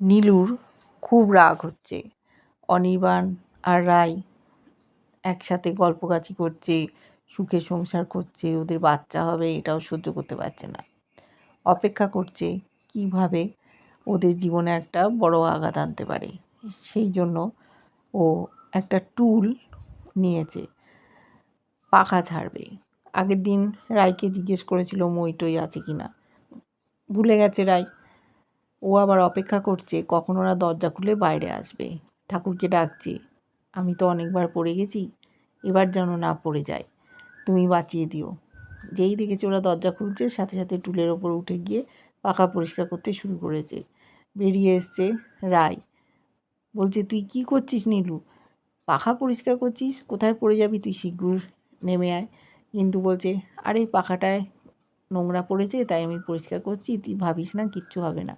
নীলুর খুব রাগ হচ্ছে। অনির্বাণ আর রায় একসাথে গল্পগাছি করছে, সুখে সংসার করছে, ওদের বাচ্চা হবে, এটাও সহ্য করতে পারছে না। অপেক্ষা করছে কীভাবে ওদের জীবনে একটা বড় আঘাত আনতে পারে। সেই জন্য ও একটা টুল নিয়েছে, পাখা ছাড়বে। আগের দিন রায়কে জিজ্ঞেস করেছিল, মই টই আছে কি না ভুলে গেছে রায় ও আবার অপেক্ষা করছে, কখন ওরা দরজা খুলে বাইরে আসবে। ঠাকুরকে ডাকছে, আমি তো অনেকবার পড়ে গেছি, এবার যেন না পড়ে যায় তুমি বাঁচিয়ে দিও। যেই দেখেছে ওরা দরজা খুলছে, সাথে সাথে টুলের ওপর উঠে গিয়ে পাখা পরিষ্কার করতে শুরু করেছে। বেরিয়ে এসছে রায়, বলছে, তুই কি করছিস নীলু? পাখা পরিষ্কার করছিস? কোথায় পড়ে যাবি তুই? শীঘ্র নেমে আয়। কিন্তু বলছে, আরে, পাখাটায় নোংরা পড়েছে, তাই আমি পরিষ্কার করছি, তুই ভাবিস না, কিচ্ছু হবে না।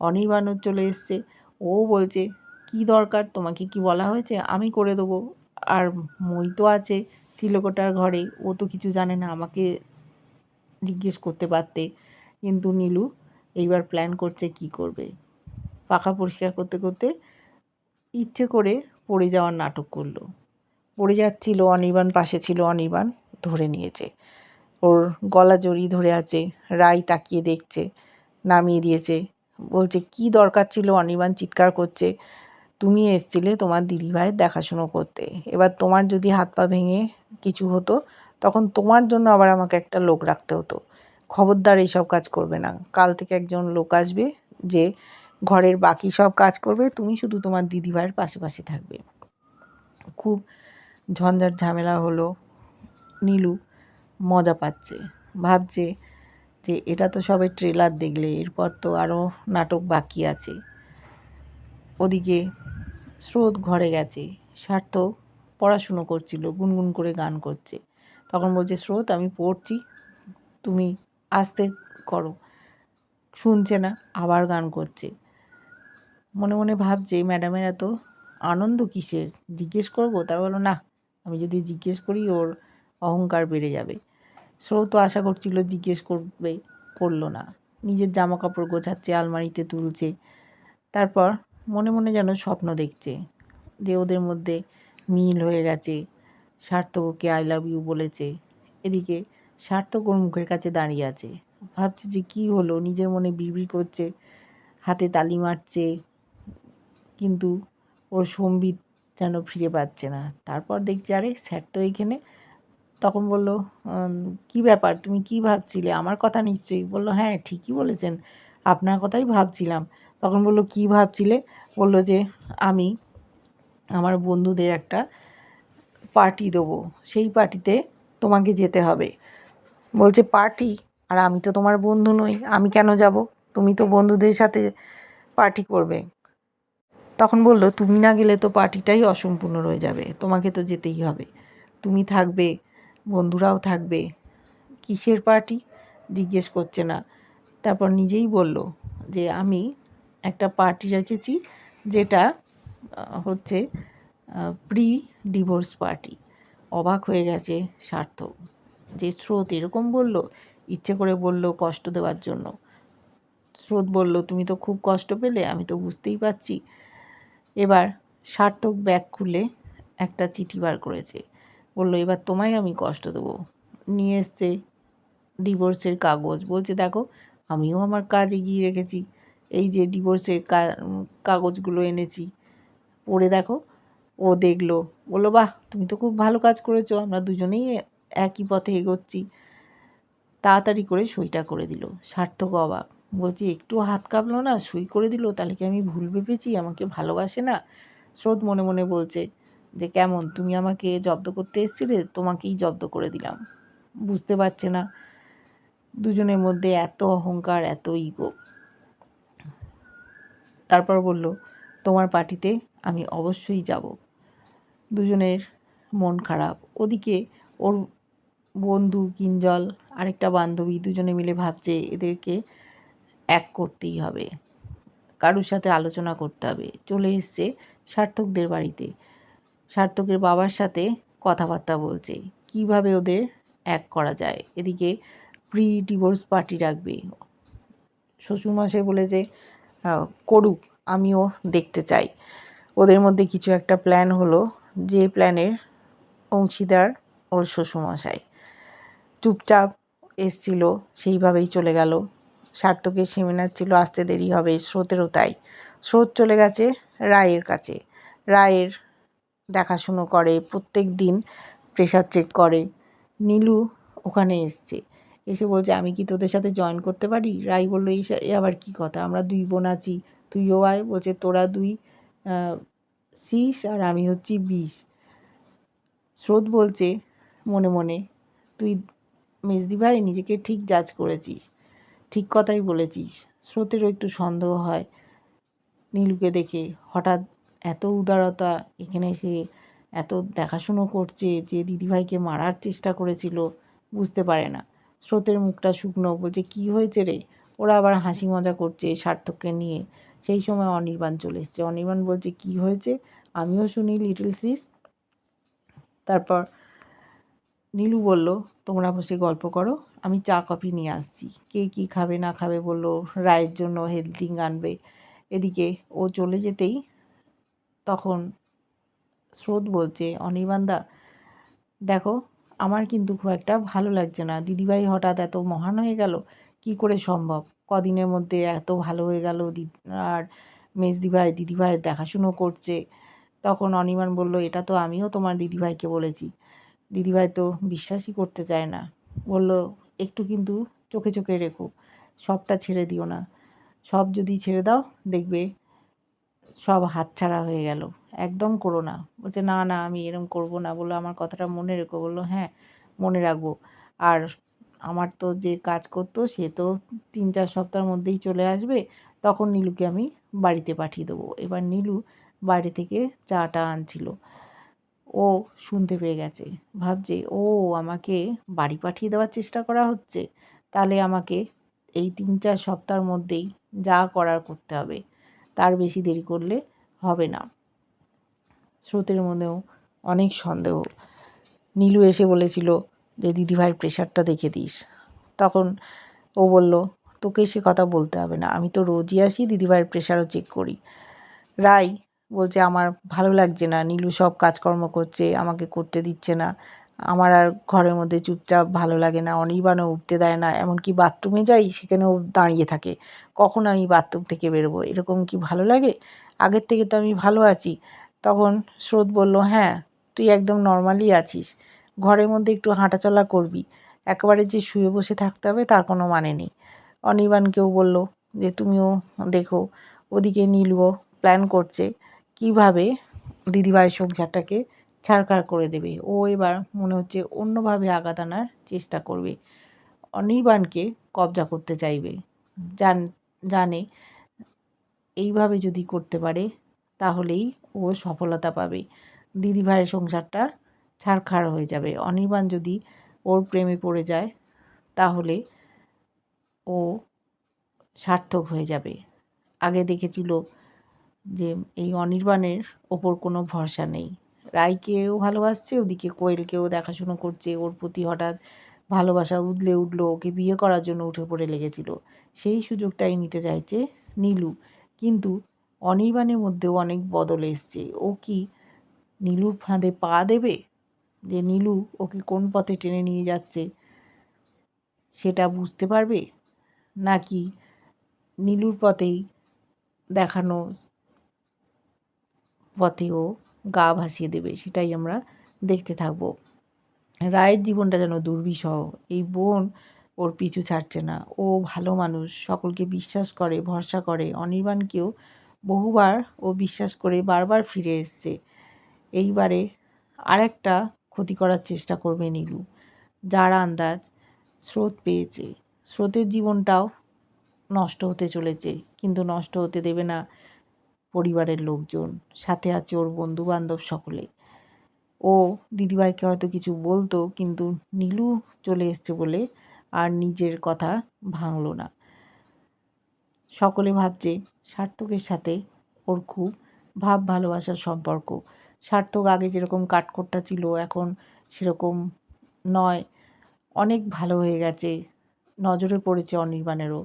অনির্বাণও চলে এসছে। ও বলছে, কি দরকার? তোমাকে কি বলা হয়েছে? আমি করে দেবো। আর মই তো আছে চিলকোটার ঘরে। ও তো কিছু জানে না আমাকে জিজ্ঞেস করতে পারতে। কিন্তু নীলু এইবার প্ল্যান করছে কি করবে। পাখা পরিষ্কার করতে করতে ইচ্ছে করে পড়ে যাওয়ার নাটক করল। পড়ে যাচ্ছিল, অনির্বাণ পাশে ছিল। অনির্বাণ ধরে নিয়েছে। ওর গলা জড়িয়ে ধরে আছে। রাই তাকিয়ে দেখছে, নামিয়ে দিয়েছে। বলছে, কি দরকার ছিল? অনির্বাণ চিৎকার করছে, তুমি এসছিলে তোমার দিদিভাইয়ের দেখাশুনো করতে। এবার তোমার যদি হাত পা ভেঙে কিছু হতো, তখন তোমার জন্য আবার আমাকে একটা লোক রাখতে হতো। খবরদার এইসব কাজ করবে না। কাল থেকে একজন লোক আসবে যে ঘরের বাকি সব কাজ করবে। তুমি শুধু তোমার দিদিভাইয়ের পাশে থাকবে। খুব ঝঞ্ঝাট ঝামেলা হলো, নীলু মজা পাচ্ছে। ভাবছে যে এটা তো সবে ট্রেলার দেখলে, এরপর তো আরও নাটক বাকি আছে। ওদিকে স্রোত ঘরে গেছে সার্থক পড়াশুনো করছিল, গুনগুন করে গান করছে। তখন বলছে, স্রোত, আমি পড়ছি, তুমি আস্তে করো। শুনছে না, আবার গান করছে। মনে মনে ভাবছে, ম্যাডামের এত আনন্দ কিসের? জিজ্ঞেস করব? তার বলো না, আমি যদি জিজ্ঞেস করি, ওর অহংকার বেড়ে যাবে। স্রোত আশা করছিল জিজ্ঞেস করবে, করল না। নিজের জামা কাপড় গোছাচ্ছে, আলমারিতে তুলছে। তারপর মনে মনে যেন স্বপ্ন দেখছে যে ওদের মধ্যে মিল হয়ে গেছে। সার্থক ওকে আই লাভ ইউ বলেছে। এদিকে সার্থক ওর মুখের কাছে দাঁড়িয়ে আছে। ভাবছে যে কী হলো, নিজের মনে বিড়বিড় করছে, হাতে তালি মারছে, কিন্তু ওর সম্বিত যেন ফিরে পাচ্ছে না। তারপর দেখছি, আরে স্যার তো এইখানে তখন বলল কি ব্যাপার? তুমি কি ভাবছিলে? আমার কথা নিশ্চয়ই? বলল হ্যাঁ ঠিকই বলেছেন, আপনার কথাই ভাবছিলাম। তখন বলল, কি ভাবছিলে? বলল যে, আমি আমার বন্ধুদের একটা পার্টি দেবো। সেই পার্টিতে তোমাকে যেতে হবে। বলছে পার্টি আর আমি তো তোমার বন্ধু নই। আমি কেন যাব? তুমি তো বন্ধুদের সাথে পার্টি করবে। তখন বলল, তুমি না গেলে তো পার্টিটাই অসম্পূর্ণ রয়ে যাবে। তোমাকে তো যেতেই হবে। তুমি থাকবে বন্ধুরাও থাকবে। কিসের পার্টি জিজ্ঞেস করছে না। তারপর নিজেই বলল যে, আমি একটা পার্টি রেখেছি যেটা হচ্ছে প্রি ডিভোর্স পার্টি অবাক হয়ে গেছে সার্থক। যে স্রোত এরকম বলল, ইচ্ছে করে বলল কষ্ট দেওয়ার জন্য। স্রোত বলল, তুমি তো খুব কষ্ট পেলে, আমি তো বুঝতেই পারছি। এবার সার্থক ব্যাগ খুলে একটা চিঠি বার করেছে। বলল, এবার তোমায় আমি কষ্ট দেবো। নিয়ে এসছে ডিভোর্সের কাগজ। বলছে, দেখো, আমিও আমার কাজ এগিয়ে রেখেছি। এই যে ডিভোর্সের কাগজগুলো এনেছি। পড়ে দেখো, ও দেখল, বলল, বাহ, তুমি তো খুব ভালো কাজ করেছ, আমরা দুজনেই একই পথে এগোচ্ছি। তাড়াতাড়ি করে সইটা করে দিল। সার্থক অবাক। বলছি, একটু হাত কাঁপলো না? সই করে দিল? তাহলে কি আমি ভুল ভেবেছি? আমাকে ভালোবাসে না? স্রোত মনে মনে বলছে যে কেমন, তুমি আমাকে জব্দ করতে এসেছিলে, তোমাকেই জব্দ করে দিলাম। বুঝতে পারছে না। দুজনের মধ্যে এত অহংকার, এত ইগো তারপর বলল, তোমার পার্টিতে আমি অবশ্যই যাব। দুজনের মন খারাপ। ওদিকে ওর বন্ধু, কিঞ্জল, আরেকটা বান্ধবী দুজনে মিলে ভাবছে এদেরকে এক করতেই হবে। কারুর সাথে আলোচনা করতে হবে। চলে এসছে সার্থকদের বাড়িতে। সার্থকের বাবার সাথে কথাবার্তা বলছে। কীভাবে ওদের এক করা যায়? এদিকে প্রি ডিভোর্স পার্টি রাখবে শ্বশুরমাসে বলে যে করুক, আমিও দেখতে চাই। ওদের মধ্যে কিছু একটা প্ল্যান হলো, যে প্ল্যানের অংশীদার ওর শ্বশুরমশাই। চুপচাপ এসছিল, সেইভাবেই চলে গেল। সার্থকের সেমিনার ছিল, আসতে দেরি হবে, স্রোতেরও তাই। স্রোত চলে গেছে রায়ের কাছে। রায়ের দেখাশুনো করে, প্রত্যেক দিন প্রেশার চেক করে। নীলু ওখানে এসছে। এসে বলছে, আমি কি তোদের সাথে জয়েন করতে পারি? রাই বলল, এই আবার কী কথা? আমরা দুই বোন আছি। তুইও আয়। বলছে, তোরা দুই সিস আর আমি হচ্ছি বিষ স্রোত বলছে, মনে মনে, তুই মেজদি ভাই নিজেকে ঠিক জাজ করেছিস, ঠিক কথাই বলেছিস। স্রোতেরও একটু সন্দেহ হয় নীলুকে দেখে। হঠাৎ এত উদারতা, এখানে এসে এত দেখাশুনো করছে যে দিদিভাইকে মারার চেষ্টা করেছিল, বুঝতে পারে না। স্রোতের মুখটা শুকনো, বলছে, কি হয়েছে রে? ওরা আবার হাসি মজা করছে সার্থককে নিয়ে। সেই সময় অনির্বাণ চলে এসছে। অনির্বাণ বলছে, কি হয়েছে? আমিও শুনি লিটল সিস। তারপর নীলু বলল, তোমরা বসে গল্প করো, আমি চা, কফি নিয়ে আসছি। কে কী খাবে না খাবে বলল, রায়ের জন্য হেলথ ড্রিঙ্ক আনবে। এদিকে ও চলে যেতেই তখন স্রোত বলছে, অনির্বাণদা, দেখো, আমার কিন্তু খুব একটা ভালো লাগছে না। দিদিভাই হঠাৎ এত মহান হয়ে গেল, কি করে সম্ভব? কদিনের মধ্যে এত ভালো হয়ে গেল আর মেজদিভাই দিদিভাইয়ের দেখাশুনো করছে। তখন অনির্বাণ বলল, এটা তো আমিও তোমার দিদিভাইকে বলেছি। দিদিভাই তো বিশ্বাসই করতে চায় না। বলল, একটু কিন্তু চোখে চোখে রেখো, সবটা ছেড়ে দিও না। সব যদি ছেড়ে দাও, দেখবে সব হাতছাড়া হয়ে গেল। একদম করো না। বলছে, না না, আমি এরম করব না। বলল, আমার কথাটা মনে রেখো। বলল হ্যাঁ মনে রাখব। আর আমার তো যে কাজ করতো, সে তো তিন চার সপ্তাহের মধ্যেই চলে আসবে। তখন নীলুকে আমি বাড়িতে পাঠিয়ে দেবো। এবার নীলু বাড়ি থেকে চাটা আনছিল। ও শুনতে পেয়ে গেছে। ভাবছে, ও, আমাকে বাড়ি পাঠিয়ে দেওয়ার চেষ্টা করা হচ্ছে। তাহলে আমাকে এই তিন চার সপ্তাহের মধ্যেই যা করার করতে হবে। তার বেশি দেরি করলে হবে না। স্রোতের মধ্যেও অনেক সন্দেহ। নীলু এসে বলেছিল যে, দিদিভাইয়ের প্রেশারটা দেখে দিস। তখন ও বলল, তোকে সে কথা বলতে হবে না। আমি তো রোজই আসি, দিদিভাইয়ের প্রেশারও চেক করি। রাই বলছে, আমার ভালো লাগছে না। নীলু সব কাজকর্ম করছে, আমাকে করতে দিচ্ছে না। আমার আর ঘরের মধ্যে চুপচাপ ভালো লাগে না অনির্বাণও উঠতে দেয় না, এমনকি বাথরুমে যাই সেখানেও দাঁড়িয়ে থাকে। কখন আমি বাথরুম থেকে বেরোবো, এরকম কি ভালো লাগে? আগের থেকে তো আমি ভালো আছি। তখন স্রোত বলল হ্যাঁ তুই একদম নর্মালি আছিস। ঘরের মধ্যে একটু হাঁটাচলা করবি। একেবারে যে শুয়ে বসে থাকতে হবে তার কোনো মানে নেই। অনির্বাণকেও বলল, যে তুমিও দেখো, ওদিকে নীলুও প্ল্যান করছে। কীভাবে? দিদিভাই সংসারটাকে ছাড়খাড় করে দেবে। ও এবার মনে হচ্ছে অন্যভাবে আঘাত আনার চেষ্টা করবে। অনির্বাণকে কবজা করতে চাইবে। জান, জানে এইভাবে যদি করতে পারে, তাহলেই ও সফলতা পাবে। দিদিভাইয়ের সংসারটা ছাড়খাড় হয়ে যাবে। অনির্বাণ যদি ওর প্রেমে পড়ে যায়, তাহলে ও সার্থক হয়ে যাবে। আগে দেখেছিল যে এই অনির্বাণের ওপর কোনো ভরসা নেই। রায়কেও ভালোবাসছে, ওদিকে কোয়েলকেও দেখাশুনো করছে। ওর প্রতি হঠাৎ ভালোবাসা উদলে উঠল, ওকে বিয়ে করার জন্য উঠে পড়ে লেগেছিল। সেই সুযোগটাই নিতে চাইছে নীলু। কিন্তু অনির্বাণের মধ্যেও অনেক বদল এসছে। ও কি নীলুর ফাঁদে পা দেবে? যে নীলু ওকে কোন পথে টেনে নিয়ে যাচ্ছে, সেটা বুঝতে পারবে? নাকি নীলুর পথেই দেখানো পথেও গা ভাসিয়ে দেবে, সেটাই আমরা দেখতে থাকব। রায়ের জীবনটা যেন দুর্বিষহ, এই বোন ওর পিছু ছাড়ছে না। ও ভালো মানুষ, সকলকে বিশ্বাস করে, ভরসা করে। অনির্বাণকেও বহুবার ও বিশ্বাস করে বারবার ফিরে এসছে। এইবারে আরেকটা ক্ষতি করার চেষ্টা করবে নীলু, যার আন্দাজ স্রোত পেয়েছে। স্রোতের জীবনটাও নষ্ট হতে চলেছে, কিন্তু নষ্ট হতে দেবে না। পরিবারের লোকজন, সাথে আছে ওর বন্ধু বান্ধব সকলে। ও দিদিভাইকে হয়তো কিছু বলতো, কিন্তু নীলু চলে এসছে বলে আর নিজের কথা ভাঙলো না। সকলে ভাবছে সার্থকের সাথে ওর খুব ভাব ভালোবাসার সম্পর্ক। সার্থক আগে যেরকম কাঠখোট্টা ছিল, এখন সেরকম নয়। অনেক ভালো হয়ে গেছে, নজরে পড়েছে অনির্বাণেরও।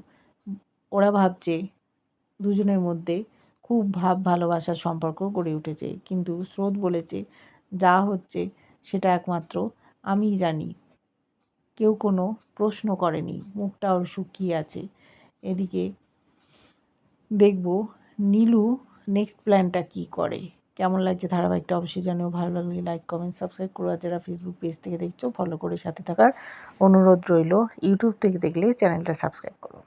ওরা ভাবছে দুজনের মধ্যে খুব ভাব ভালোবাসার সম্পর্ক গড়ে উঠেছে। কিন্তু স্রোত বলেছে, যা হচ্ছে সেটা একমাত্র আমিই জানি। কেউ কোনো প্রশ্ন করেনি, মুখটা ওর শুকিয়ে আছে। এদিকে দেখব নীলু নেক্সট প্ল্যানটা কী করে। কেমন লাগছে ধারাবাহিকটা অবশ্যই জানিও। ভালো লাগলে লাইক কমেন্ট সাবস্ক্রাইব করো। আর যারা ফেসবুক পেজ থেকে দেখছ ফলো করে সাথে থাকার অনুরোধ রইল। ইউটিউব থেকে দেখলে চ্যানেলটা সাবস্ক্রাইব করো।